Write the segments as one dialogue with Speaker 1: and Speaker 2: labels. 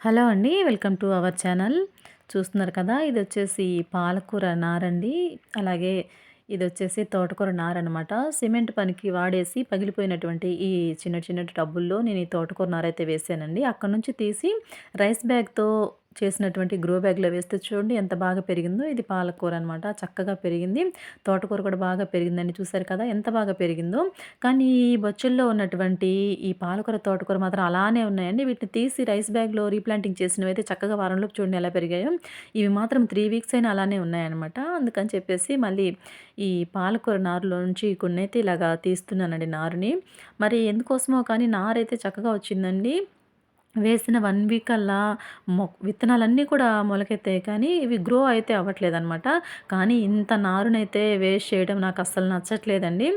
Speaker 1: Hello అండి welcome to our channel. చూస్తున్నారు కదా ఇది వచ్చేసి పాలకూర నారండి అలాగే ఇది వచ్చేసి తోటకూర నారనమాట సిమెంట్ పనికి వాడేసి పగిలిపోయినటువంటి ఈ చిన్న చిన్న టబ్బుల్లో నేను ఈ తోటకూర నారైతే వేసానండి. అక్కడ నుంచి తీసి రైస్ బ్యాగ్తో చేసినటువంటి గ్రో బ్యాగ్లో వేస్తే చూడండి ఎంత బాగా పెరిగిందో ఇది పాలకూర అనమాట చక్కగా పెరిగింది. తోటకూర కూడా బాగా పెరిగిందని చూసారు కదా ఎంత బాగా పెరిగిందో. కానీ ఈ బొచ్చుల్లో ఉన్నటువంటి ఈ పాలకూర తోటకూర మాత్రం అలానే ఉన్నాయండి. వీటిని తీసి రైస్ బ్యాగ్లో రీప్లాంటింగ్ చేసినవి అయితే చక్కగా వారంలో చూడండి ఎలా పెరిగాయో. ఇవి మాత్రం త్రీ వీక్స్ అయినా అలానే ఉన్నాయన్నమాట. అందుకని చెప్పేసి మళ్ళీ ఈ పాలకూర నారులో నుంచి కొన్ని అయితే ఇలాగా తీస్తున్నానండి నారుని. మరి ఎందుకోసమో కానీ నారైతే చక్కగా వచ్చిందండి. వేసిన వన్ వీక్ అలా మొ విత్తనాలన్నీ కూడా మొలకెత్తాయి. కానీ ఇవి గ్రో అయితే అవ్వట్లేదనమాట కానీ ఇంత నారునైతే వేస్ట్ చేయడం నాకు అస్సలు నచ్చట్లేదండి.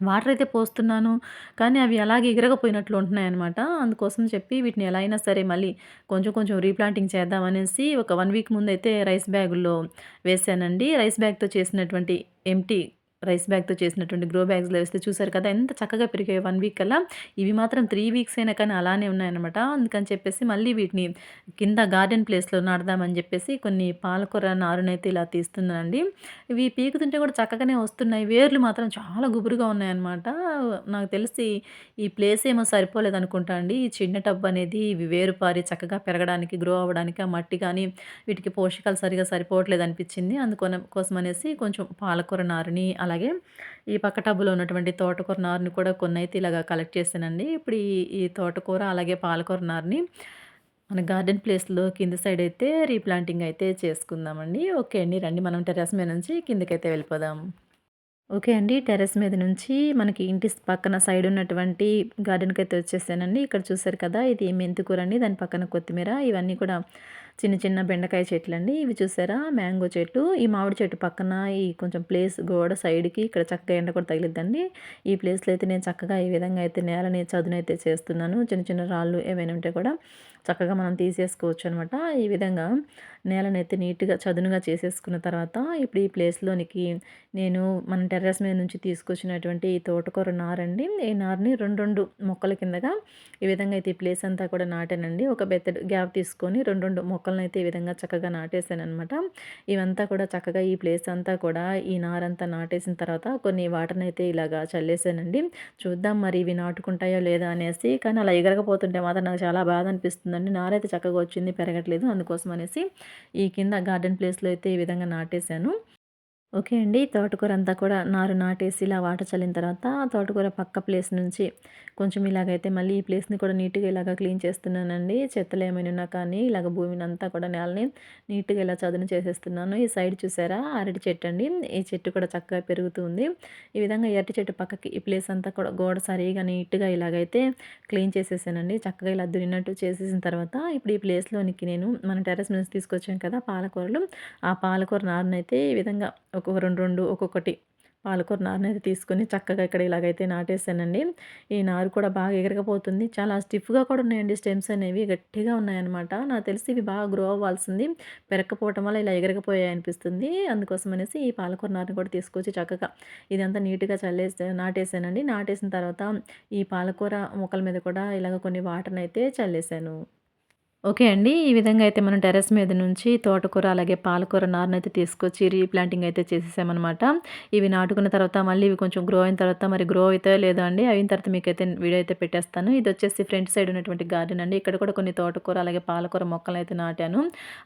Speaker 1: వాటర్ అయితే పోస్తున్నాను. కానీ అవి అలాగే ఎగరకపోయినట్లు ఉంటున్నాయన్నమాట. అందుకోసం చెప్పి వీటిని ఎలా అయినా సరే మళ్ళీ కొంచెం కొంచెం రీప్లాంటింగ్ చేద్దామనేసి ఒక వన్ వీక్ ముందు అయితే రైస్ బ్యాగుల్లో వేసానండి రైస్ బ్యాగ్తో చేసినటువంటి ఎంటీ రైస్ బ్యాగ్తో చేసినటువంటి గ్రో బ్యాగ్స్లో వేస్తే చూసారు కదా ఎంత చక్కగా పెరిగాయి వన్ వీక్ కల్లా ఇవి మాత్రం త్రీ వీక్స్ అయినా కానీ అలానే ఉన్నాయన్నమాట. అందుకని చెప్పేసి మళ్ళీ వీటిని కింద గార్డెన్ ప్లేస్లో నాడదామని చెప్పేసి కొన్ని పాలకూర నారునైతే ఇలా తీస్తున్నానండి. ఇవి పీకుతుంటే కూడా చక్కగానే వస్తున్నాయి. వేర్లు మాత్రం చాలా గుబురుగా ఉన్నాయన్నమాట. నాకు తెలిసి ఈ ప్లేస్ ఏమో సరిపోలేదు అనుకుంటా అండి. ఈ చిన్న టబ్ అనేది ఇవి వేరు పారి చక్కగా పెరగడానికి గ్రో అవ్వడానికి ఆ మట్టి కానీ వీటికి పోషకాలు సరిగా సరిపోవట్లేదు అనిపించింది. అందుకోసం కోసం అనేసి కొంచెం పాలకూర నారుని అలాగే ఈ పక్క టబ్బులో ఉన్నటువంటి తోటకూర నారుని కూడా కొన్ని అయితే ఇలాగా కలెక్ట్ చేశానండి. ఇప్పుడు ఈ ఈ తోటకూర అలాగే పాలకూర నారుని మన గార్డెన్ ప్లేస్లో కింద సైడ్ అయితే రీప్లాంటింగ్ అయితే చేసుకుందామండి. ఓకే అండి రండి మనం టెర్రస్ మీద నుంచి కిందకైతే వెళ్ళిపోదాం. ఓకే అండి టెర్రస్ మీద నుంచి మనకి ఇంటి పక్కన సైడ్ ఉన్నటువంటి గార్డెన్కి అయితే వచ్చేసానండి. ఇక్కడ చూసారు కదా ఇది మెంతికూర అండి దాని పక్కన కొత్తిమీర ఇవన్నీ కూడా చిన్న చిన్న బెండకాయ చెట్లు అండి ఇవి చూసారా? మ్యాంగో చెట్టు. ఈ మామిడి చెట్టు పక్కన ఈ కొంచెం ప్లేస్ గోడ సైడ్కి ఇక్కడ చక్కగా ఎండ కూడా తగిలిద్దండి. ఈ ప్లేస్లో అయితే నేను చక్కగా ఈ విధంగా అయితే నేలని చదునైతే చేస్తున్నాను. చిన్న చిన్న రాళ్ళు ఏమైనా ఉంటే కూడా చక్కగా మనం తీసేసుకోవచ్చు అనమాట ఈ విధంగా నేలనైతే నీట్గా చదునుగా చేసేసుకున్న తర్వాత ఇప్పుడు ఈ ప్లేస్లోనికి నేను మన టెర్రస్ మీద నుంచి తీసుకొచ్చినటువంటి ఈ తోటకూర నారండి. ఈ నారుని రెండు రెండు మొక్కల కిందగా ఈ విధంగా అయితే ఈ ప్లేస్ అంతా కూడా నాటానండి. ఒక బెత్తడు గ్యాప్ తీసుకొని రెండు రెండు మొక్కలను అయితే ఈ విధంగా చక్కగా నాటేసాను అనమాట ఇవంతా కూడా చక్కగా ఈ ప్లేస్ అంతా కూడా ఈ నారంతా నాటేసిన తర్వాత కొన్ని వాటర్ని అయితే ఇలాగా చల్లేసానండి చూద్దాం మరి ఇవి నాటుకుంటాయో లేదా అనేసి. కానీ అలా ఎగరకపోతుంటే మాత్రం నాకు చాలా బాధ అనిపిస్తుందండి నారైతే చక్కగా వచ్చింది పెరగట్లేదు. అందుకోసం అనేసి ఈ కింద గార్డెన్ ప్లేస్లో అయితే ఈ విధంగా నాటేశాను. ఓకే అండి. తోటకూర అంతా కూడా నారు నాటేసి ఇలా వాటర్ చల్లిన తర్వాత తోటకూర పక్క ప్లేస్ నుంచి కొంచెం ఇలాగైతే మళ్ళీ ఈ ప్లేస్ని కూడా నీట్గా ఇలాగ క్లీన్ చేస్తున్నానండి. చెత్తలు ఏమైనా ఉన్నా కానీ ఇలాగ భూమిని అంతా కూడా నేలని నీట్గా ఇలా చదును చేసేస్తున్నాను. ఈ సైడ్ చూసారా? అరటి చెట్టు అండి. ఈ చెట్టు కూడా చక్కగా పెరుగుతుంది ఈ విధంగా ఎరటి చెట్టు పక్కకి ఈ ప్లేస్ అంతా కూడా గోడ సరిగా నీట్గా ఇలాగైతే క్లీన్ చేసేసానండి. చక్కగా ఇలా దున్నినట్టు చేసేసిన తర్వాత ఇప్పుడు ఈ ప్లేస్లోనికి నేను మన టెర్రస్ నుంచి తీసుకొచ్చాం కదా పాలకూరలు. ఆ పాలకూర నారునైతే ఈ విధంగా ఒక్కొక్క రెండు రెండు ఒక్కొక్కటి. పాలకూర నారుని అయితే తీసుకొని చక్కగా ఇక్కడ ఇలాగైతే నాటేసానండి ఈ నారు కూడా బాగా ఎగరకపోతుంది చాలా స్టిఫ్గా కూడా ఉన్నాయండి స్టెమ్స్ అనేవి. గట్టిగా ఉన్నాయన్నమాట. నాకు తెలిసి ఇవి బాగా గ్రో అవ్వాల్సింది. పెరకపోవటం వల్ల ఇలా ఎగరకపోయాయి అనిపిస్తుంది. అందుకోసం అనేసి ఈ పాలకూర నారుని కూడా తీసుకొచ్చి చక్కగా ఇదంతా నీట్గా చల్లేసి నాటేసానండి నాటేసిన తర్వాత ఈ పాలకూర మొక్కల మీద కూడా ఇలాగ కొన్ని వాటర్ని అయితే చల్లేసాను ఓకే అండి. ఈ విధంగా అయితే మనం టెర్రస్ మీద నుంచి తోటకూర అలాగే పాలకూర నారునైతే తీసుకొచ్చి రీప్లాంటింగ్ అయితే చేసేసామన్నమాట. ఇవి నాటుకున్న తర్వాత మళ్ళీ ఇవి కొంచెం గ్రో అయిన తర్వాత మరి గ్రో అవుతాయో లేదో అండి అయిన తర్వాత మీకు అయితే వీడియో అయితే పెట్టేస్తాను. ఇది వచ్చేసి ఫ్రంట్ సైడ్ ఉన్నటువంటి గార్డెన్ అండి. ఇక్కడ కూడా కొన్ని తోటకూర అలాగే పాలకూర మొక్కలు అయితే నాటాను.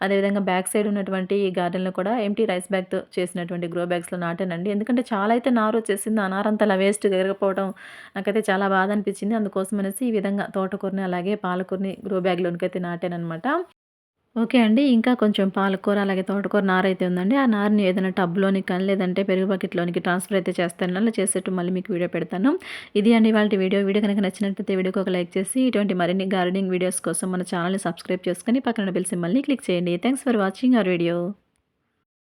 Speaker 1: అదేవిధంగా బ్యాక్ సైడ్ ఉన్నటువంటి ఈ గార్డెన్లో కూడా ఎంటీ రైస్ బ్యాగ్తో చేసినటువంటి గ్రో బ్యాగ్స్లో నాటానండి. ఎందుకంటే చాలా అయితే నారు వచ్చేసింది. ఆ నారంతా వేస్ట్ ఎగరకపోవడం నాకైతే చాలా బాధ అనిపించింది. అందుకోసం అనేసి ఈ విధంగా తోటకూరని అలాగే పాలకూరని గ్రో బ్యాగ్లోనికి అయితే నాటాను. అనమాట ఓకే అండి ఇంకా కొంచెం పాలకూర అలాగే తోటకూర నార అయితే ఉందండి. ఆ నారని ఏదైనా టబ్లోని కానీ లేదంటే పెరుగు బకెట్లోనికి ట్రాన్స్ఫర్ అయితే చేస్తాను అలా చేసేట్టు మళ్ళీ మీకు వీడియో పెడతాను. ఇది అండి వాళ్ళ వీడియో. వీడియో కనుక నచ్చినట్లయితే వీడియోకి ఒక లైక్ చేసి ఇటువంటి మరిన్ని గార్డెనింగ్ వీడియోస్ కోసం మన ఛానల్ని సబ్స్క్రైబ్ చేసుకొని పక్కన బెల్ సింబల్ని క్లిక్ చేయండి. Thanks for watching our video.